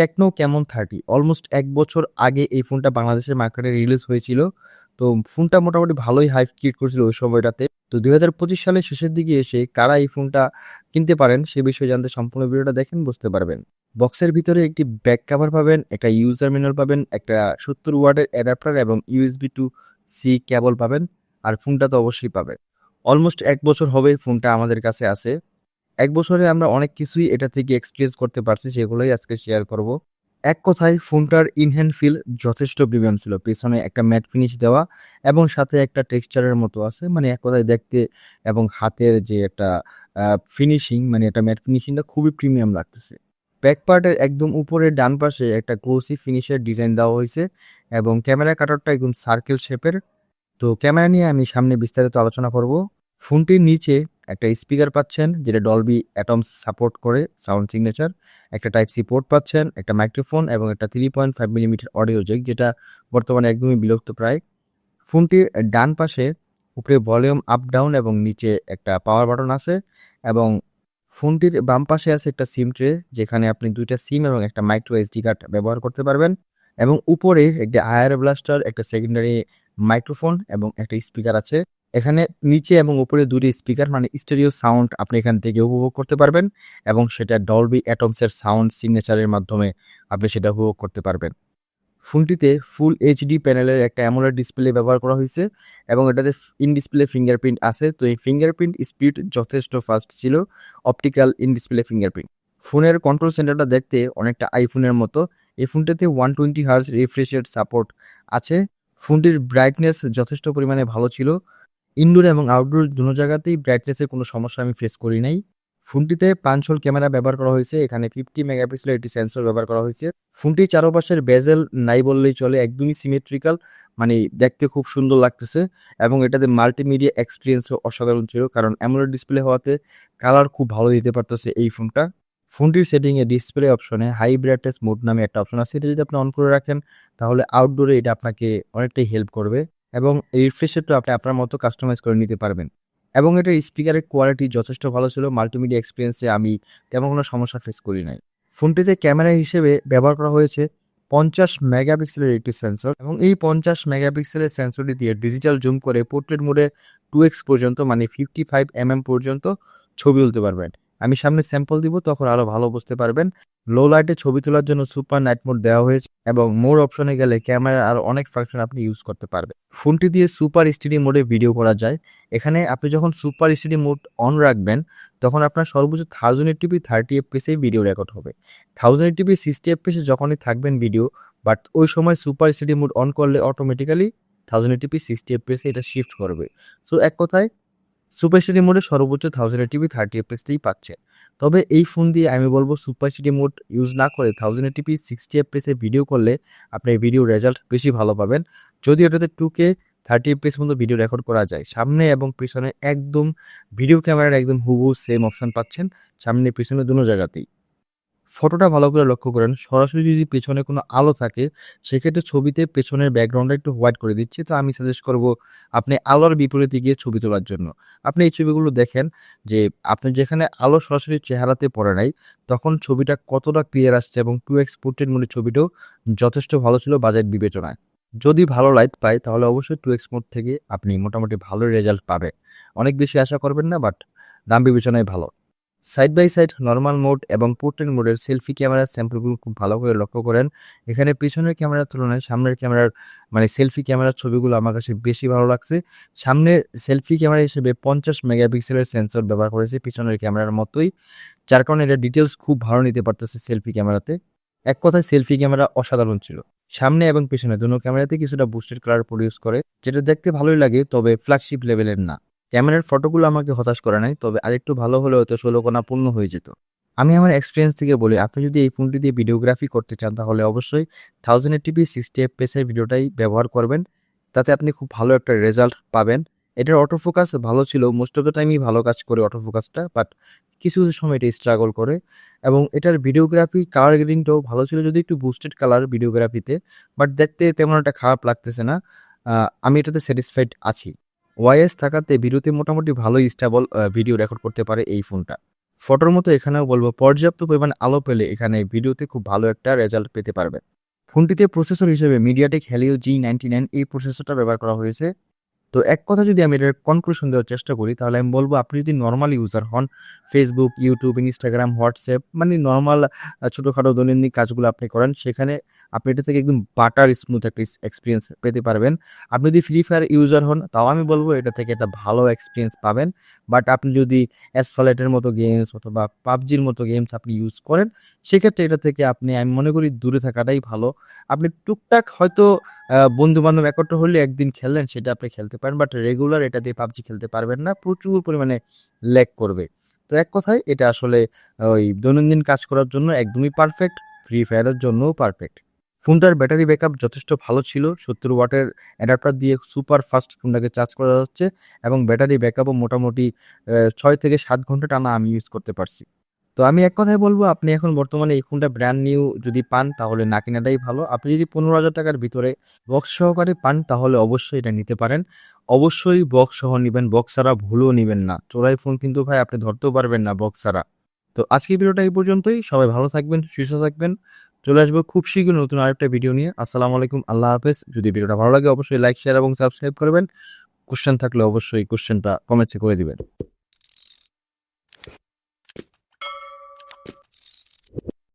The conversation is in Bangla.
টেকনো কেমন থার্টি অলমোস্ট এক বছর আগে এই ফোনটা বাংলাদেশের মার্কেটে রিলিজ হয়েছিল। তো ফোনটা মোটামুটি ভালোই হাইপ ক্রিয়েট করেছিল ওই সময়টাতে। তো দুই হাজার পঁচিশ সালের শেষের দিকে এসে কারা এই ফোনটা কিনতে পারেন সে বিষয়ে জানতে সম্পূর্ণ ভিডিওটা দেখেন, বুঝতে পারবেন। বক্সের ভিতরে একটি ব্যাক কাভার পাবেন, একটা ইউজার ম্যানুয়াল পাবেন, একটা সত্তর ওয়ার্ডের অ্যাডাপ্টার এবং ইউএসবি টু সি কেবল পাবেন, আর ফোনটা তো অবশ্যই পাবেন। অলমোস্ট এক বছর হবে ফোনটা আমাদের কাছে আছে। এক বছরে আমরা অনেক কিছুই এটা থেকে এক্সপিরিয়েন্স করতে পারছি, সেগুলোই আজকে শেয়ার করব। এক কথায় ফোনটার ইনহ্যান্ড ফিল যথেষ্ট প্রিমিয়াম ছিল। পেছনে একটা ম্যাট ফিনিশ দেওয়া এবং সাথে একটা টেক্সচারের মতো আছে। মানে এক কথায় দেখতে এবং হাতের যে একটা ফিনিশিং মানে একটা ম্যাট ফিনিশিংটা খুবই প্রিমিয়াম লাগতেছে। ব্যাক পার্টের একদম উপরে ডান পাশে একটা গ্লোসি ফিনিশের ডিজাইন দেওয়া হয়েছে এবং ক্যামেরা কাটারটা একদম সার্কেল শেপের তো ক্যামেরা নিয়ে আমি সামনে বিস্তারিত আলোচনা করব। ফোনটির নিচে একটা স্পিকার পাচ্ছেন, যেটা ডলবি অ্যাটমস সাপোর্ট করে সাউন্ড সিগনেচার একটা টাইপ সি পোর্ট পাচ্ছেন, একটা মাইক্রোফোন এবং একটা three point five millimetre audio jack যেটা বর্তমানে একদমই বিলুপ্ত প্রায়। ফোনটির ডান পাশে উপরে ভলিউম আপ ডাউন এবং নিচে একটা পাওয়ার বাটন আছে এবং ফোনটির বাম পাশে আছে একটা সিম ট্রে যেখানে আপনি দুইটা সিম এবং একটা মাইক্রো এসডি কার্ড ব্যবহার করতে পারবেন এবং উপরে একটা আয়ার ব্লাস্টার একটা সেকেন্ডারি মাইক্রোফোন এবং একটা স্পিকার আছে। এখানে নিচে এবং উপরে দুটি স্পিকার মানে স্টেরিও সাউন্ড আপনি এখান থেকে উপভোগ করতে পারবেন এবং সেটা ডলবি অ্যাটমসের সাউন্ড সিগনেচারের মাধ্যমে আপনি সেটা উপভোগ করতে পারবেন। ফোনটিতে ফুল এইচডি প্যানেলের একটা অ্যামোলেড ডিসপ্লে ব্যবহার করা হয়েছে এবং এটাতে ইন ডিসপ্লে ফিঙ্গারপ্রিন্ট আছে। তো এই ফিঙ্গারপ্রিন্ট স্পিড যথেষ্ট ফাস্ট ছিল অপটিক্যাল ইন ডিসপ্লে ফিঙ্গারপ্রিন্ট ফোনের কন্ট্রোল সেন্টারটা দেখতে অনেকটা আইফোনের মতো। এই ফোনটাতে ওয়ান টোয়েন্টি হার্স রিফ্রেশের সাপোর্ট আছে। ফোনটির ব্রাইটনেস যথেষ্ট পরিমাণে ভালো ছিল। ইনডোর এবং আউটডোর দুটো জায়গাতেই ব্রাইটনেসের কোনো সমস্যা আমি ফেস করি নাই। ফোনটিতে পাঁচশোল ক্যামেরা ব্যবহার করা হয়েছে, এখানে ফিফটি মেগাপিক্সেলের একটি সেন্সর ব্যবহার করা হয়েছে। ফোনটির চারপাশের বেজেল নাই বললেই চলে, একদমই সিমেট্রিক্যাল মানে দেখতে খুব সুন্দর লাগতেছে এবং এটাতে মাল্টিমিডিয়া এক্সপিরিয়েন্সও অসাধারণ ছিল, কারণ অ্যামোলেড ডিসপ্লে হওয়াতে কালার খুব ভালো দিতে পারতেছে এই ফোনটা। ফোনটির সেটিংয়ে ডিসপ্লে অপশনে হাই ব্রাইটনেস মোড নামে একটা অপশন আছে, এটা যদি আপনি অন করে রাখেন, তাহলে আউটডোরে এটা আপনাকে অনেকটাই হেল্প করবে। এবং রিফ্রেশারটা আপনি আপনার মতো কাস্টমাইজ করে নিতে পারবেন। এবং এটার স্পিকারের কোয়ালিটি যথেষ্ট ভালো ছিল মাল্টিমিডিয়া এক্সপিরিয়েন্সে আমি তেমন কোনো সমস্যা ফেস করি নাই। ফোনটিতে ক্যামেরা হিসেবে ব্যবহার করা হয়েছে পঞ্চাশ মেগাপিক্সেলের একটি সেন্সর এবং এই পঞ্চাশ মেগাপিক্সেলের সেন্সরটি দিয়ে ডিজিটাল জুম করে পোর্ট্রেট মোডে টু এক্স পর্যন্ত মানে ফিফটি ফাইভ এমএম পর্যন্ত ছবি তুলতে পারবেন। আমি সামনে স্যাম্পল দিব, তখন আরও ভালো বুঝতে পারবেন। লো লাইটে ছবি তোলার জন্য সুপার নাইট মোড দেওয়া হয়েছে এবং মোর অপশনে গেলে ক্যামেরার আরও অনেক ফাংশন আপনি ইউজ করতে পারবেন। ফোনটি দিয়ে সুপার স্টিডি মোডে ভিডিও করা যায়। এখানে আপনি যখন সুপার স্টিডি মোড অন রাখবেন, তখন আপনার সর্বোচ্চ থাউজেন্ড এইটিপি থার্টি এফপিএসেই ভিডিও রেকর্ড হবে। থাউজেন্ড এইটিপি সিক্সটি এফপিএসে যখনই থাকবেন ভিডিও বাট ওই সময় সুপার স্টিডি মোড অন করলে automatically thousand eighty p sixty এফপিএসে এটা শিফট করবে। সো এক কথায় সুপার স্টিডি মোডে সর্বোচ্চ থাউজেন্ড টিভি থার্টি এফপিএসটাই পাচ্ছে। তবে এই ফোন দিয়ে আমি বলব সুপার সিটি মোড ইউজ না করে থাউজেন্ড টিভি সিক্সটি এফপিএসে ভিডিও করলে আপনি ভিডিও রেজাল্ট বেশি ভালো পাবেন। যদি ওটাতে টু কে থার্টি এফপিএস মতো ভিডিও রেকর্ড করা যায়, সামনে এবং পিছনে একদম ভিডিও ক্যামেরার একদম হুবহু সেম অপশন পাচ্ছেন, সামনে পিছনে দুনো জায়গাতেই। ফটোটা ভালো করে লক্ষ্য করেন। সরাসরি যদি পেছনে কোনো আলো থাকে, সেক্ষেত্রে ছবিতে পেছনের ব্যাকগ্রাউন্ডটা একটু হোয়াইট করে দিচ্ছি। তো আমি সাজেস্ট করব আপনি আলোর বিপরীতে গিয়ে ছবি তোলার জন্য। আপনি এই ছবিগুলো দেখেন যে, আপনি যেখানে আলো সরাসরি চেহারাতে পড়ে নাই, তখন ছবিটা কতটা ক্লিয়ার আসছে এবং টু এক্স পোর্ট্রেট মোডে ছবিটাও যথেষ্ট ভালো ছিল বাজেট বিবেচনায়। যদি ভালো লাইট পায়, তাহলে অবশ্যই টু এক্স মোড থেকে আপনি মোটামুটি ভালো রেজাল্ট পাবে। অনেক বেশি আশা করবেন না বাট দাম বিবেচনায় ভালো। Side by side normal mode এবং পোর্ট্রেট মোডের সেলফি ক্যামেরার স্যাম্পলগুলো খুব ভালো করে লক্ষ্য করেন। এখানে পিছনের ক্যামেরার তুলনায় সামনের ক্যামেরার মানে সেলফি ক্যামেরার ছবিগুলো আমার কাছে বেশি ভালো লাগছে। সামনে সেলফি ক্যামেরা হিসেবে পঞ্চাশ মেগাপিক্সেলের সেন্সর ব্যবহার করেছে পিছনের ক্যামেরার মতোই, যার কারণে এটা ডিটেলস খুব ভালো নিতে পারতেছে সেলফি ক্যামেরাতে। এক কথায় সেলফি ক্যামেরা অসাধারণ ছিল। সামনে এবং পিছনে দুটো ক্যামেরাতে কিছুটা বুস্টেড কালার প্রডিউস করে, যেটা দেখতে ভালোই লাগে, তবে ফ্ল্যাগশিপ লেভেলের না। ক্যামেরার ফটোগুলো আমাকে হতাশ করে নাই, তবে আরেকটু ভালো হলে হয়তো ষোলো কোনা পূর্ণ হয়ে যেত। আমি আমার এক্সপিরিয়েন্স থেকে বলি, আপনি যদি এই ফোনটি দিয়ে ভিডিওগ্রাফি করতে চান, তাহলে অবশ্যই থাউজেন্ড এইটিপি সিক্সটি এফপিএসের ভিডিওটাই ব্যবহার করবেন। তাতে আপনি খুব ভালো একটা রেজাল্ট পাবেন। এটার অটো ফোকাস ভালো ছিল মোস্ট অফ দ্য টাইমই ভালো কাজ করে অটো ফোকাসটা বাট কিছু কিছু সময় এটা স্ট্রাগল করে। এবং এটার ভিডিওগ্রাফি কালার গ্রেডিংটাও ভালো ছিল, যদি একটু বুস্টেড কালার ভিডিওগ্রাফিতে বাট দেখতে তেমন একটা খারাপ লাগতেছে না। আমি এটাতে স্যাটিসফাইড আছি। ওয়াইএস থাকাতে ভিডিওতে মোটামুটি ভালোই স্টেবল ভিডিও রেকর্ড করতে পারে এই ফোনটা ফটোর মতো এখানেও বলব, পর্যাপ্ত পরিমাণ আলো পেলে এখানে ভিডিওতে খুব ভালো একটা রেজাল্ট পেতে পারবে ফোনটিতে প্রসেসর হিসেবে MediaTek Helio G ninety nine এই প্রসেসরটা ব্যবহার করা হয়েছে। তো এক কথা যদি আমি এটার কনক্লুশন দেওয়ার চেষ্টা করি, তাহলে আমি বলব আপনি যদি নর্মাল ইউজার হন ফেসবুক ইউটিউব ইনস্টাগ্রাম হোয়াটসঅ্যাপ মানে নর্মাল ছোটোখাটো দৈনন্দিন কাজগুলো আপনি করেন, সেখানে আপনি এটা থেকে একদম বাটার স্মুথ একটা এক্সপিরিয়েন্স পেতে পারবেন। আপনি যদি ফ্রি ফায়ার ইউজার হন, তাও আমি বলব এটা থেকে একটা ভালো এক্সপিরিয়েন্স পাবেন। বাট আপনি যদি অ্যাসফালেটের মতো গেমস অথবা পাবজির মতো গেমস আপনি ইউজ করেন, সেক্ষেত্রে এটা থেকে আপনি, আমি মনে করি দূরে থাকাটাই ভালো। আপনি টুকটাক হয়তো বন্ধু বান্ধব একত্র হলে একদিন খেললেন, সেটা আপনি খেলতে পারেন বাট রেগুলার এটা দিয়ে পাবজি খেলতে পারবেন না। প্রচুর পরিমাণে ল্যাক করবে। তো এক কথায় এটা আসলে ওই দৈনন্দিন কাজ করার জন্য একদমই পারফেক্ট ফ্রি ফায়ারের জন্যও পারফেক্ট ফোনটার ব্যাটারি ব্যাকআপ যথেষ্ট ভালো ছিল, সত্তর ওয়াটের অ্যাডাপ্টার দিয়ে সুপার ফাস্ট ফোনটাকে চার্জ করা যাচ্ছে এবং ব্যাটারি ব্যাকআপও মোটামুটি ছয় থেকে সাত ঘণ্টা টানা আমি ইউজ করতে পারছি। তো আমি এক কথায় বলব, আপনি এখন বর্তমানে এই ফোনটা ব্র্যান্ড নিউ যদি পান, তাহলে না কেনাটাই ভালো। আপনি যদি পনেরো হাজার টাকার ভিতরে বক্স সহকারে পান, তাহলে অবশ্যই এটা নিতে পারেন। অবশ্যই বক্স সহ নেবেন বক্স ছাড়া ভুলও নেবেন না। চোরাই ফোন কিন্তু ভাই আপনি ধরতেও পারবেন না বক্স ছাড়া। তো আজকের ভিডিওটা এই পর্যন্তই। সবাই ভালো থাকবেন, সুস্থ থাকবেন। চলে আসব খুব শীঘ্র নতুন আরেকটা ভিডিও নিয়ে। আসসালামু আলাইকুম, আল্লাহ হাফেজ। যদি ভিডিওটা ভালো লাগে, অবশ্যই লাইক শেয়ার এবং সাবস্ক্রাইব করবেন। কোশ্চেন থাকলে অবশ্যই কোশ্চেনটা কমেন্টসে করে দিবেন।